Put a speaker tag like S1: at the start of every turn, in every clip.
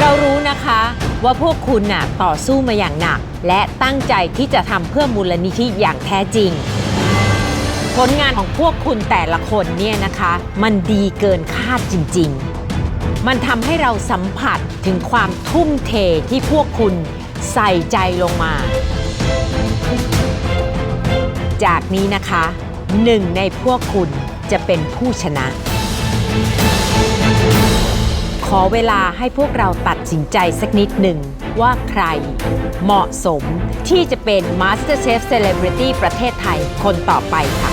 S1: เรารู้นะคะว่าพวกคุณน่ะต่อสู้มาอย่างหนัก และตั้งใจที่จะทำเพื่อมูลนิธิอย่างแท้จริง ผลงานของพวกคุณแต่ละคนเนี่ยนะคะ มันดีเกินคาดจริง ๆ มันทำให้เราสัมผัสถึงความทุ่มเทที่พวกคุณใส่ใจลงมา จากนี้นะคะหนึ่งในพวกคุณจะเป็นผู้ชนะ ขอเวลาให้พวกเราตัดสินใจสักนิดหนึ่ง ว่าใครเหมาะสมที่จะเป็น MasterChef Celebrity ประเทศไทยคนต่อไปค่ะ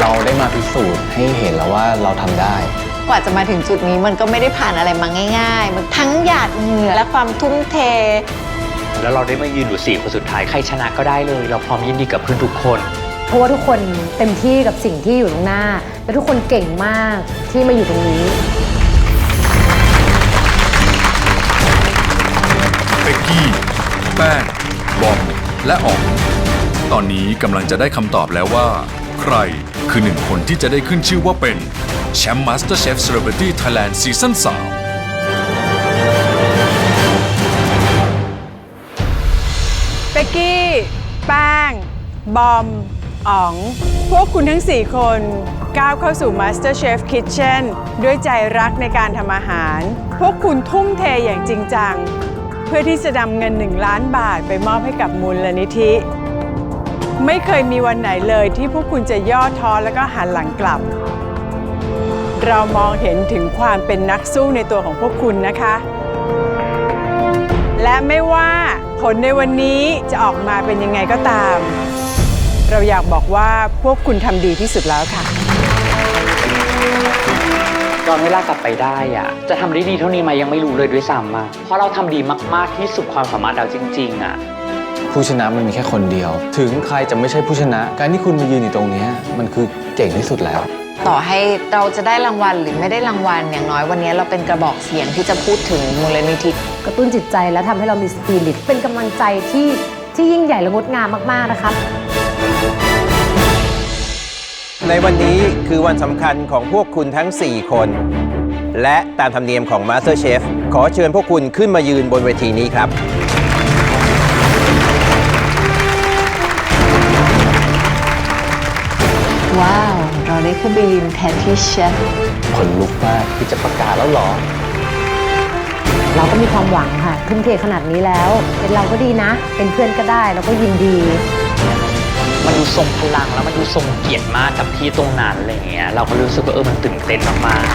S2: เราได้มาพิสูจน์ให้เห็นแล้วว่าเราทำได้
S3: กว่าจะมาถึงจุดนี้มันก็ไม่ได้ผ่านอะไรมาง่ายๆ มันทั้งหยาดเหงื่อและความทุ่มเท
S4: แล้วเราได้มายืนอยู่สี่คนสุดท้ายใครชนะก็ได้เลย เราพร้อมยินดีกับเพื่อนทุกคน
S5: เพราะว่าทุกคนเต็มที่กับสิ่งที่อยู่ตรงหน้า และทุกคนเก่งมากที่มาอยู่ตรงนี้
S6: เบกกี้ แป้ง บอม และอ๋อง ตอนนี้กำลังจะได้คำตอบแล้วว่า ใครคือหนึ่งคนที่จะได้ขึ้นชื่อว่าเป็นแชมป์ MasterChef Celebrity Thailand ซีซั่น3
S7: เบกกี้ แป้ง บอม อ๋อง พวกคุณทั้ง 4 คนก้าวเข้าสู่ MasterChef Kitchen ด้วยใจรักในการทำอาหาร พวกคุณทุ่มเทอย่างจริงจัง พื่อที่จะนำเงิน 1 ล้านบาทไปมอบให้กับมูลลนิธิ ไม่เคยมีวันไหนเลยที่พวกคุณจะย่อท้อแล้วก็หันหลังกลับ เรามองเห็นถึงความเป็นนักสู้ในตัวของพวกคุณนะคะ และไม่ว่าผลในวันนี้จะออกมาเป็นยังไงก็ตาม เราอยากบอกว่าพวกคุณทำดีที่สุดแล้วค่ะ
S4: อนเวลากลับไปได้อะจะทำได้ดีเท่านี้ไหมายังไม่รู้เลยด้วยซ้ำอะเพราะเราทำดีมาก ๆ ที่สุดความสามารถเราจริง ๆอะ
S2: ผู้ชนะมันมีแค่คนเดียว ถึงใครจะไม่ใช่ผู้ชนะ การที่คุณมายืนอยู่ตรงเนี้ยมันคือเก่งที่สุดแล้ว
S3: ต่อให้เราจะได้รางวัลหรือไม่ได้รางวัลอย่างน้อยวันนี้เราเป็นกระบอกเสียงที่จะพูดถึงมูลนิธิ
S5: กระตุ้นจิตใจและทำให้เรามีสปิริตเป็นกำลังใจที่ที่ยิ่งใหญ่และงดงามมากๆนะครับ
S8: ในวันนี้คือวันสำคัญของพวกคุณทั้ง 4 คน และตามธรรมเนียมของ MasterChef ขอเชิญพวกคุณขึ้นมายืนบนเวทีนี้ครับ
S3: ว้าว เราได้ขึ้นไปยืนแทนที่เชฟ
S2: ผลลุกมากที่จะประกาศแล้วเหรอ
S5: เราก็มีความหวังค่ะทุ่มเทขนาดนี้แล้ว เป็นเราก็ดีนะ เป็นเพื่อนก็ได้เราก็ยินดี
S4: มัน ดูทรงพลังแล้วมันดูทรงเกียรติมากกับที่ตรงนั้นอะไรเงี้ยเราก็รู้สึกว่าเออมันตื่นเต้นมากๆ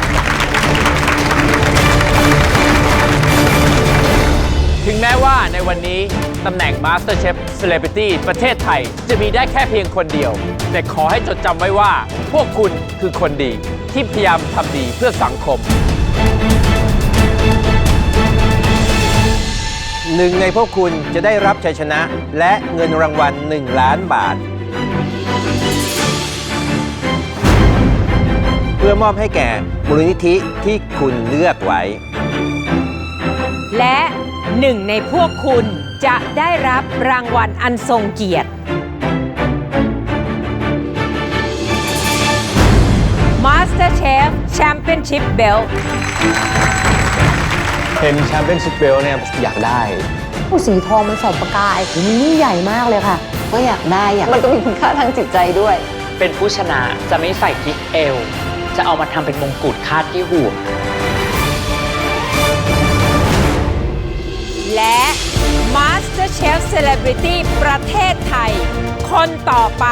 S9: ถึงแม้ว่าในวันนี้ตำแหน่ง MasterChef Celebrity ประเทศไทย จะมีได้แค่เพียงคนเดียว แต่ขอให้จดจำไว้ว่า พวกคุณคือคนดี ที่พยายามทำดีเพื่อสังคม
S8: หนึ่งในพวกคุณจะได้รับชัยชนะ และเงินรางวัล 1 ล้านบาท มอบให้แก่มูลนิธิที่คุณเลือกไว้
S1: และหนึ่งในพวกคุณจะได้รับรางวัลอันทรงเกียรติ MasterChef Championship Belt
S2: เป็นแชมเปี้ยนชิพเบลเนี่ยอยากได้
S5: ผู้สีทองมันส่องประกายโอ้โหมันยิ่งใหญ่มากเลยค่ะ
S3: ก็อยากได้อยากมันก็มีคุณค่าทางจิตใจด้วย
S4: เป็นผู้ชนะจะไม่ใส่กิ๊กเอว จะเอามาทำเป็นมงกุฎคาดที่หัว
S1: และ MasterChef Celebrity ประเทศไทย คนต่อไป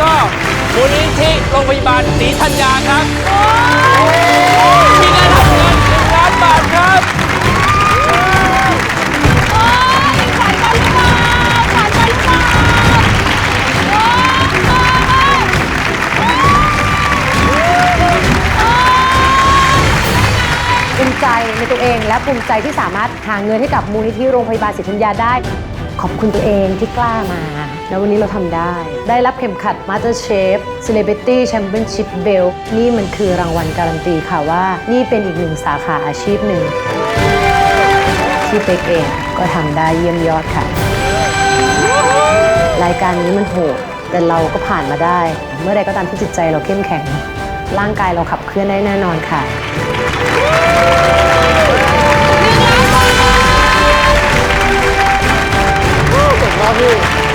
S1: ก็
S9: มูลนิธิโรงพยาบาลศรีธัญญาครับที่ได้รับเงินหนึ่งล้านบาทครับ
S5: ภูมิใจในตัวเองและภูมิใจที่สามารถหาเงินให้กับมูลนิธิโรงพยาบาลศิริธัญญาได้ ขอบคุณตัวเองที่กล้ามา แล้ววันนี้เราทำได้ ได้รับเข็มขัด Master Chef Celebrity Championship Belt นี่มันคือรางวัลการันตีค่ะว่า นี่เป็นอีกหนึ่งสาขาอาชีพหนึ่ง ที่เป็กเองก็ทำได้เยี่ยมยอดค่ะ รายการนี้มันโหดแต่เราก็ผ่านมาได้ เมื่อใดก็ตามที่จิตใจเราเข้มแข็ง ร่างกายเราขับเคลื่อนได้แน่นอนค่ะ
S10: Bravo!